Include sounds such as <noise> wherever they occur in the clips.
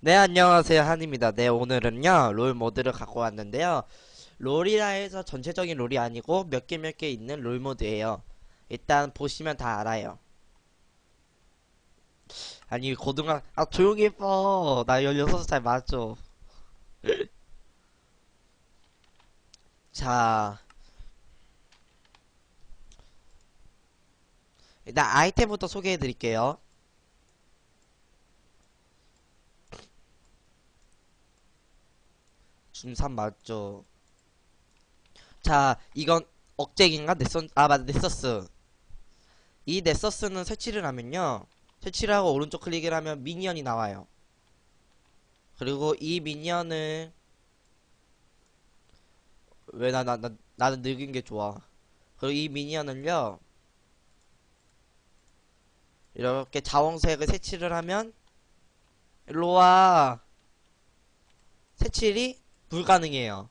네, 안녕하세요. 한입니다. 네, 오늘은요, 롤 모드를 갖고 왔는데요. 롤이라 해서 전체적인 롤이 아니고 몇 개 몇 개 있는 롤 모드예요. 일단 보시면 다 알아요. 아니, 고등학, 아, 조용히 해봐. 나 16살 맞죠. 자. 일단 아이템부터 소개해 드릴게요. 중3 맞죠? 자, 이건 억제기인가? 넷선, 아, 맞아, 넷서스. 이 넷서스는 설치를 하면요. 설치를 하고 오른쪽 클릭을 하면 미니언이 나와요. 그리고 이 미니언을, 왜 나, 나, 나, 나는 늙은 게 좋아. 그리고 이 미니언을요. 이렇게 자원색을 색칠을 하면, 일로와. 색칠이 불가능해요.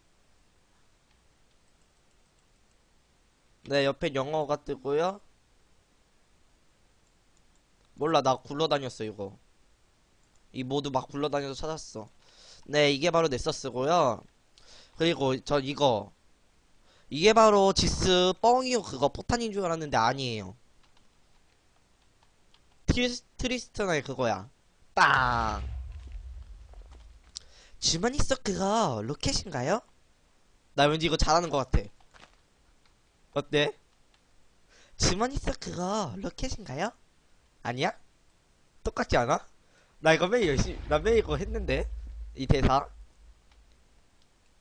네, 옆에 영어가 뜨고요. 몰라, 나 굴러다녔어, 이거. 이 모두 막 굴러다녀서 찾았어. 네, 이게 바로 넷서스고요. 그리고 전 이거. 이게 바로 지스 뻥이요 그거 포탄인 줄 알았는데 아니에요. 트리스, 트리스트나의 그거야. 빵! 주머니 속 그거 로켓인가요? 나 왠지 이거 잘하는 것 같아. 어때? 주머니 속 그거 로켓인가요? 아니야? 똑같지 않아? 나 이거 매일 열심히 나 매일 이거 했는데 이 대사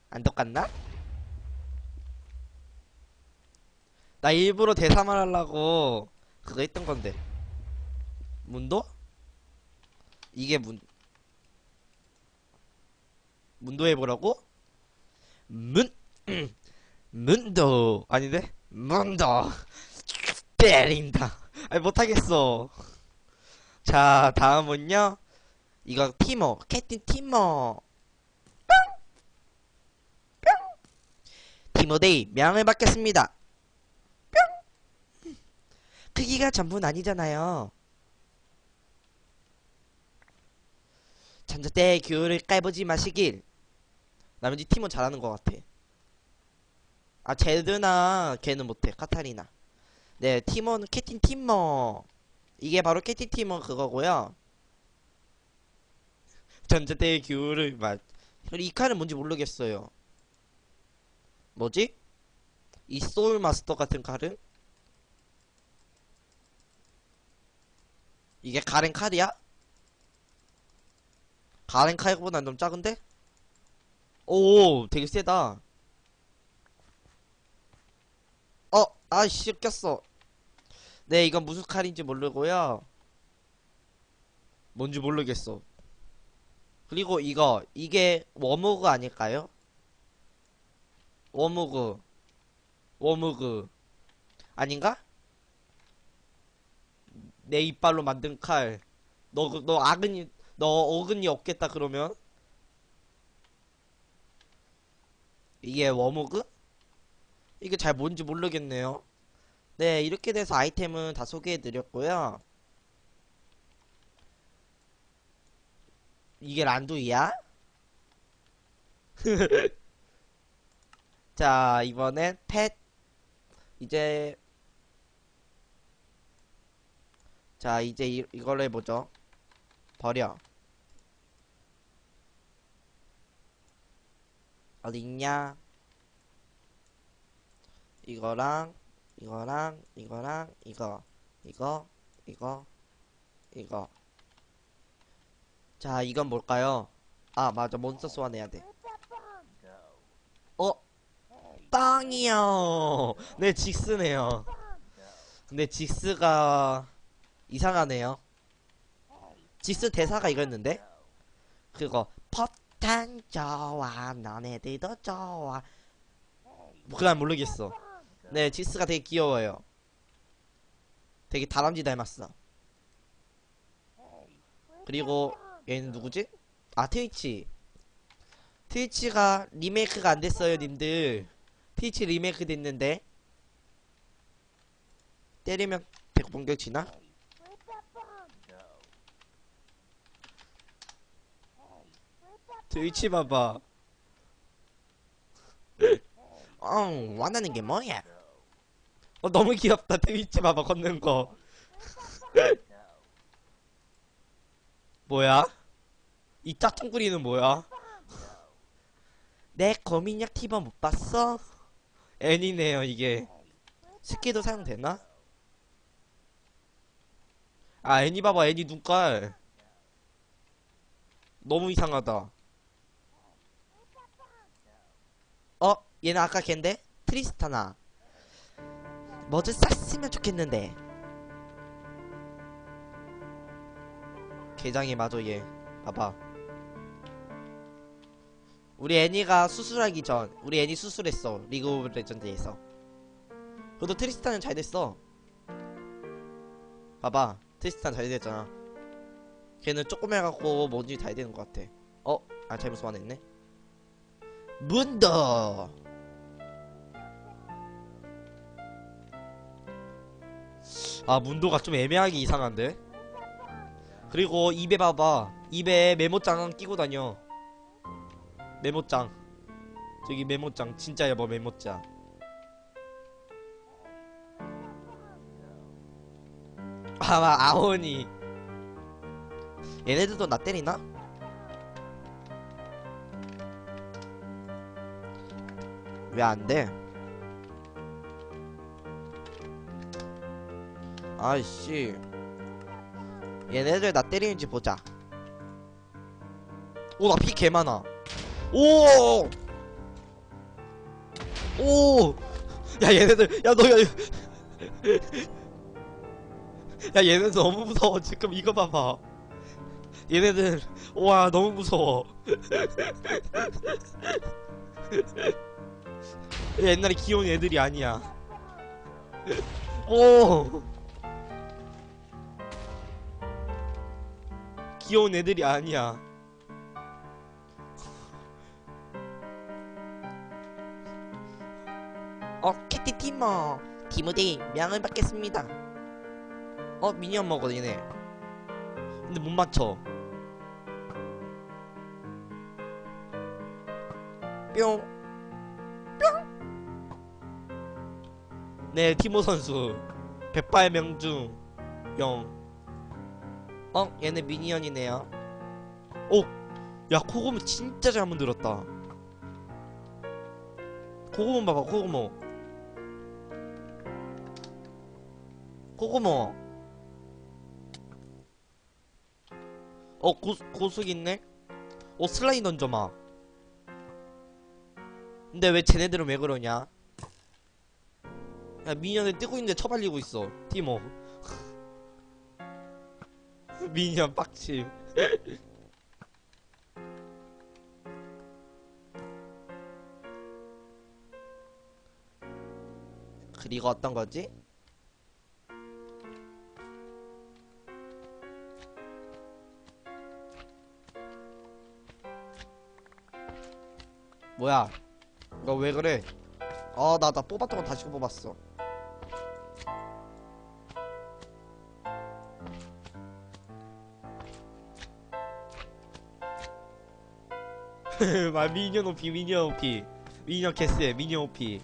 안 똑같나? 나 일부러 대사만 하려고 그거 했던 건데 문도? 이게 문 문도 해 보라고? 문, <clears throat> 문도, 아닌데? 문도, 때린다. 아니, 못하겠어. 자, 다음은요. 이거 티머, 캡틴 티머. 티머데이, 명을 받겠습니다. 뿅! 크기가 전부는 아니잖아요. 잠자때 교육을 까보지 마시길. 나 왠지 팀은 잘하는 것 같아. 아, 제드나 걔는 못해. 카타리나. 네, 팀원은 캐틴 팀머. 이게 바로 캐틴 팀머 그거고요. <laughs> 전자때 교육을 막. 그리고 이 칼은 뭔지 모르겠어요. 뭐지? 이 소울 마스터 같은 칼은? 이게 가렌 칼이야? 가렌 칼보단 좀 작은데? 오, 되게 세다. 어, 아씨, 꼈어. 네, 이건 무슨 칼인지 모르고요. 뭔지 모르겠어. 그리고 이거, 이게 워무그 아닐까요? 워무그. 워무그. 아닌가? 내 이빨로 만든 칼. 너, 그- 너 악은이, 너 어근이 없겠다, 그러면? 이게 워무그? 이게 잘 뭔지 모르겠네요. 네, 이렇게 돼서 아이템은 다 소개해드렸고요. 이게 란두이야? <laughs> 자, 이번엔 펫. 이제, 자, 이제 이, 이걸로 해보죠. 버려. 어디 있냐? 이거랑 이거랑 이거랑 이거 이거 이거 이거. 자 이건 뭘까요? 아 맞아. 몬스터 소환해야 돼. 어? 빵이요. 네 직스네요. 근데 직스가 이상하네요. 직스 대사가 이거였는데? 그거 포탄 좋아 너네들도 좋아 그건 모르겠어 네, 지스가 되게 귀여워요. 되게 다람쥐 닮았어. 그리고 얘는 누구지? 아, 트위치. 트위치가 리메이크가 안 됐어요, 님들. 트위치 리메이크 됐는데. 때리면 대구 공격치나? 트위치 봐봐. 어, 원하는 게 뭐야? 어, 너무 귀엽다. 트위치 봐봐, 걷는 거. 뭐야? 이 짝퉁구리는 뭐야? 내 거민약 티버 못 봤어? 애니네요, 이게. 스키도 사용되나? 아, 애니 봐봐, 애니 눈깔. 너무 이상하다. 어? 얘는 아까 걘데? 트리스타나. 뭐좀 쌌으면 좋겠는데. 게장이 맞아, 얘. 봐봐. 우리 애니가 수술하기 전, 우리 애니 수술했어. 리그 오브 레전드에서. 그래도 트리스타는 잘 됐어. 봐봐. 트리스탄 잘 됐잖아. 걔는 조금 해갖고 뭔지 잘 되는 것 같아. 어? 아, 잘못 소환했네. 문더! 아, 문도가 좀 애매하게 이상한데? 그리고 입에 봐봐. 입에 메모장 끼고 다녀. 메모장. 저기 메모장. 진짜 여보 메모장. 아마 아오니. 얘네들도 나 때리나? 왜 안 돼? 아이씨. 얘네들 나 때리는지 보자. 오, 나 피 개 많아. 오! 오! 야, 얘네들, 야, 너, 야, 야, 얘네들 너무 무서워. 지금 이거 봐봐. 얘네들, 와, 너무 무서워. 옛날에 귀여운 애들이 아니야. 오! 귀여운 애들이 아니야. 어, 캐티 티머. 티모데이 명을 받겠습니다. 어, 미니언 먹어, 얘네. 근데 못 맞춰. 뿅. 뿅. 네, 티모 선수. 백발 명중. 영. 어, 얘네 미니언이네요. 오! 야, 코고모 진짜 잘 만들었다. 코고모 봐봐, 코고모. 코고모. 어, 고, 고숙 있네? 어, 슬라임 던져마. 근데 왜 쟤네들은 왜 그러냐? 야, 미니언을 뜨고 있는데 처발리고 있어. 티모. 미니언 빡침. <laughs> 그리고 어떤 거지? 뭐야? 너 왜 그래? 아, 나, 나 뽑았던 거 다시 뽑았어. 말 <laughs> 미니언 오피, 미니언 오피. 미니언 캐스에 미니언 오피.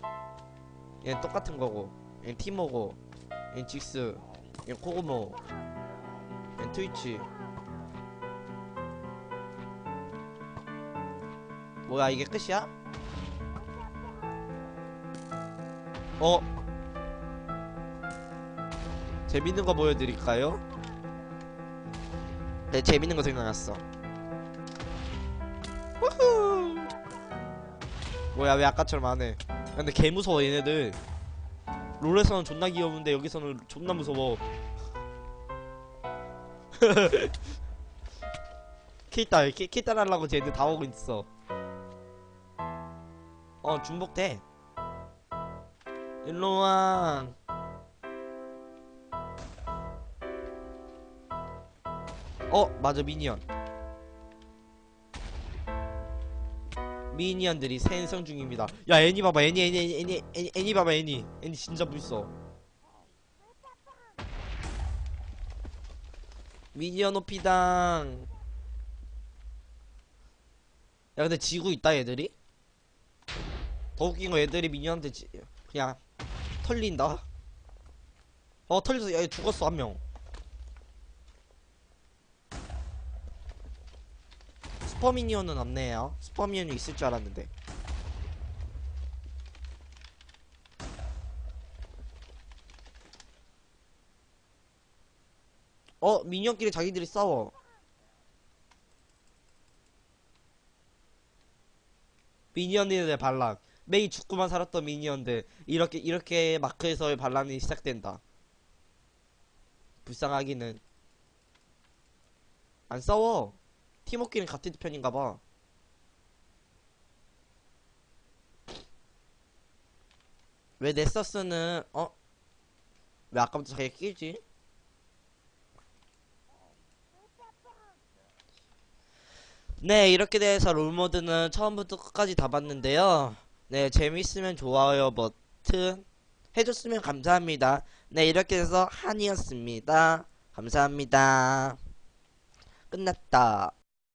얘는 똑같은 거고. 얘는 티모고. 얘는 직스. 얘는 코고모. 얘는 트위치. 뭐야, 이게 끝이야? 어? 재밌는 거 보여드릴까요? 네, 재밌는 거 생각났어. 뭐야, 왜 아까처럼 안 해? 야, 근데 개 무서워, 얘네들. 롤에서는 존나 귀여운데 여기서는 존나 무서워. 키딸, <laughs> 키, 키딸 하려고 쟤들 다 오고 있어. 어, 중복돼. 일로와. 어, 맞아, 미니언. 미니언들이 생성 중입니다. 야, 애니 봐봐, 애니, 애니, 애니, 애니, 애니, 애니 봐봐, 애니. 애니 진짜 불써. 미니언 오피당. 야 근데 지고 있다 애들이 더 웃긴 거 애들이 미니언한테 지, 그냥 털린다 어 털려서 야얘 죽었어 한명 슈퍼 미니언은 없네요. 슈퍼 미니언이 있을 줄 알았는데. 어 미니언끼리 자기들이 싸워. 미니언들의 반란. 매일 죽고만 살았던 미니언들. 이렇게 이렇게 마크에서의 반란이 시작된다. 불쌍하기는. 안 싸워 팀워크는 같은 편인가봐 왜 넥서스는 어? 왜 아까부터 자기가 끼지? 네, 이렇게 돼서 롤모드는 처음부터 끝까지 다 봤는데요. 네, 재밌으면 좋아요 버튼 해줬으면 감사합니다. 네, 이렇게 돼서 한이었습니다. 감사합니다. 끝났다.